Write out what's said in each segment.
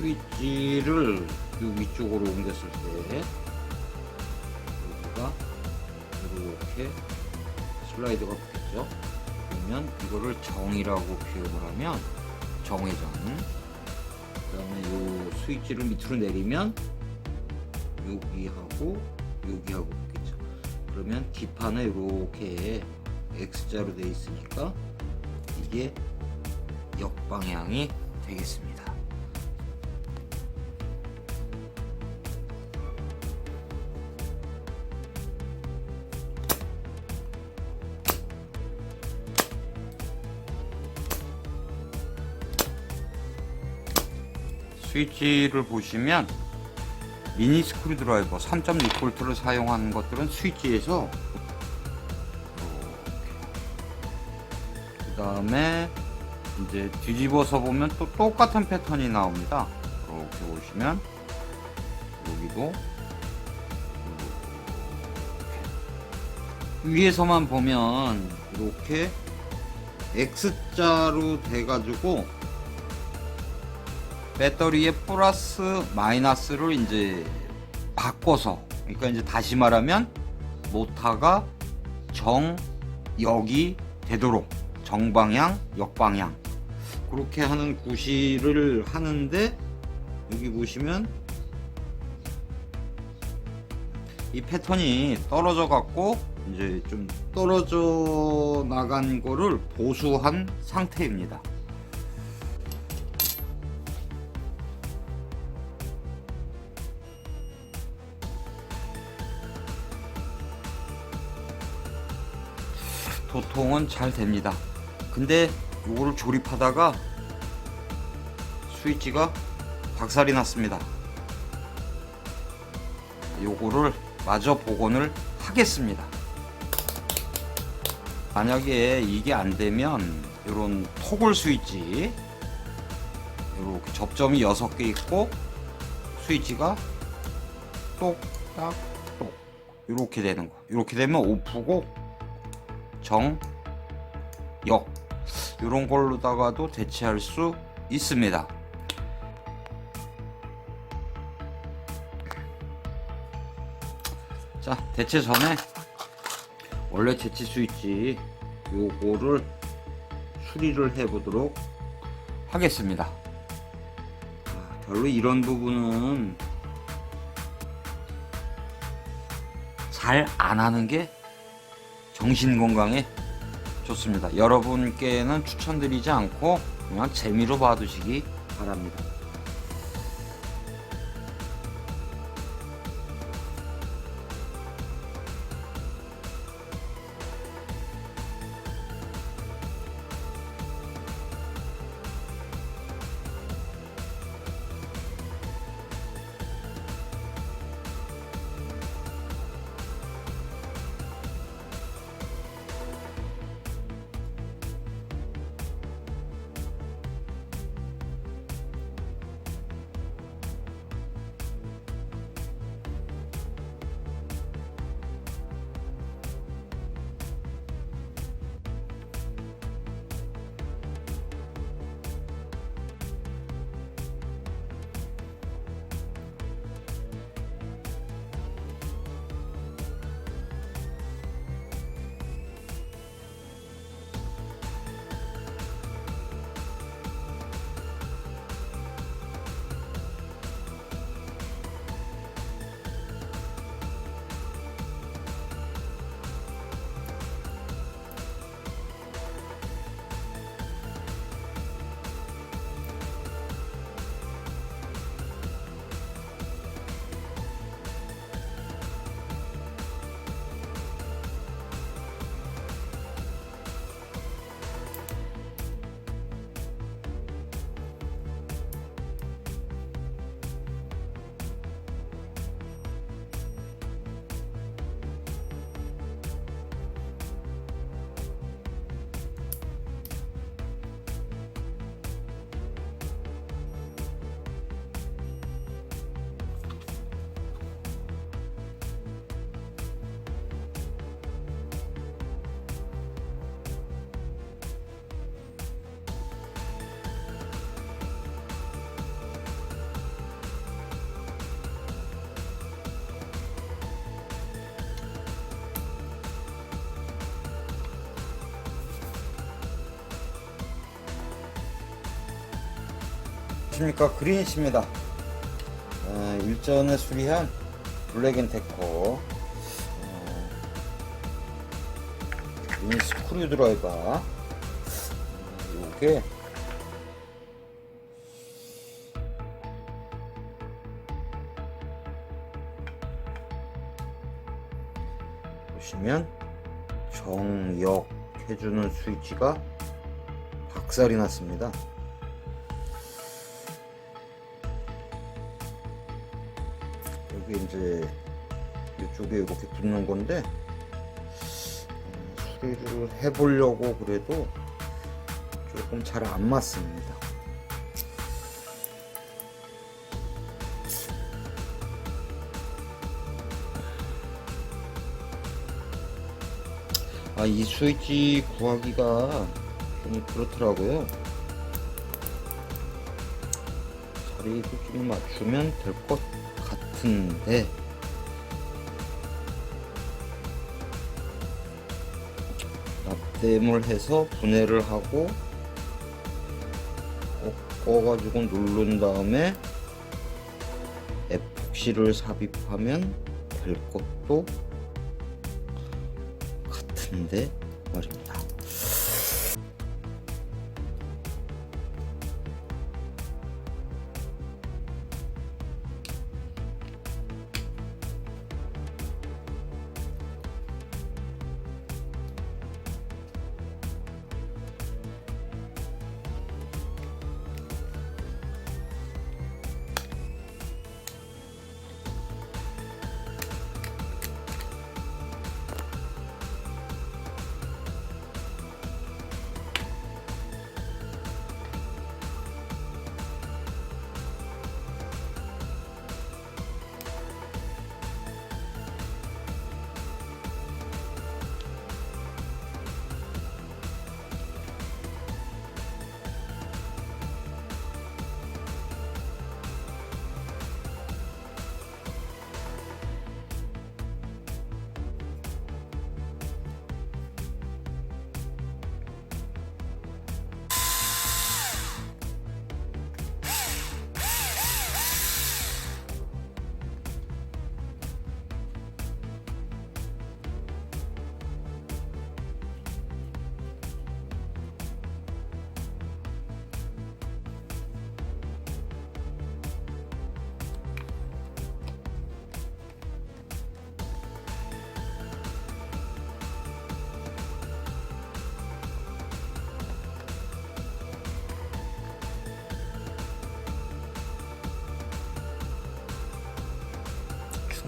스위치를 여기 쪽으로 옮겼을 때 여기가 이렇게 슬라이드가 붙겠죠. 그러면 이거를 정이라고 표현을 하면 정회전. 그 다음에 요 스위치를 밑으로 내리면 여기하고 여기하고 붙겠죠. 그러면 기판에 이렇게 X자로 되어 있으니까 이게 역방향이 되겠습니다. 스위치를 보시면 미니 스크류 드라이버 3.6V를 사용하는 것들은 스위치에서 그 다음에 이제 뒤집어서 보면 또 똑같은 패턴이 나옵니다. 이렇게 보시면 여기도. 위에서만 보면 이렇게 X자로 돼가지고 배터리의 플러스 마이너스를 이제 바꿔서 그러니까 이제 다시 말하면 모타가 정 역이 되도록 정방향 역방향 그렇게 하는 구실을 하는데 여기 보시면 이 패턴이 떨어져 갖고 이제 좀 떨어져 나간 거를 보수한 상태입니다. 도통은 잘 됩니다. 근데 요거를 조립하다가 스위치가 박살이 났습니다. 요거를 마저 복원을 하겠습니다. 만약에 이게 안 되면 이런 토글 스위치 이렇게 접점이 6개 있고 스위치가 똑딱똑 이렇게 되는 거 이렇게 되면 오프고 정, 역 이런 걸로다가도 대체할 수 있습니다. 자 대체 전에 원래 제치 스위치 요거를 수리를 해 보도록 하겠습니다. 아, 별로 이런 부분은 잘 안 하는 게 정신 건강에 좋습니다. 여러분께는 추천드리지 않고 그냥 재미로 봐두시기 바랍니다. 안녕하십니까. 그린이치입니다. 어, 일전에 수리한 블랙앤테커 어, 미니 스크류 드라이버. 어, 요게 보시면 정역 해주는 스위치가 박살이 났습니다. 여기 이제 이쪽에 이렇게 붙는 건데 음, 수리를 해보려고 그래도 조금 잘 안 맞습니다. 아, 이 스위치 구하기가 좀 그렇더라고요. 자리도 좀 맞추면 될 것 같은데, 납땜을 해서 분해를 하고, 꺾어가지고 누른 다음에 에폭시를 삽입하면 될 것도 같은데 말입니다.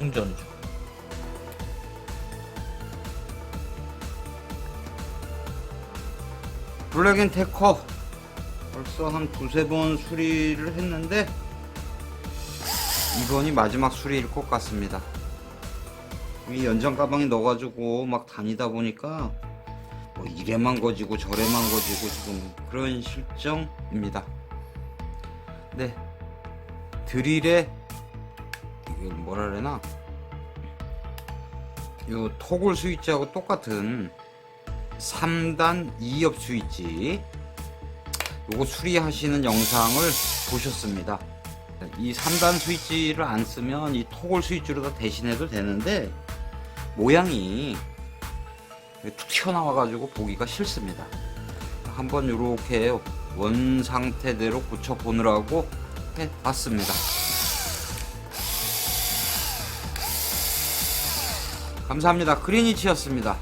충전 중. 블랙앤 테커 벌써 한 두세 번 수리를 했는데 이번이 마지막 수리일 것 같습니다. 이 연장 가방에 넣어가지고 막 다니다 보니까 뭐 이래만 거지고 저래만 거지고 지금 그런 실정입니다. 네 드릴에 이걸 뭐라 그래나? 요 토글 스위치하고 똑같은 3단 2엽 스위치. 요거 수리하시는 영상을 보셨습니다. 이 3단 스위치를 안 쓰면 이 토글 스위치로 다 대신해도 되는데 모양이 툭 튀어나와 가지고 보기가 싫습니다. 한번 요렇게 원 상태대로 고쳐 보느라고 해 봤습니다 감사합니다. 그린이치였습니다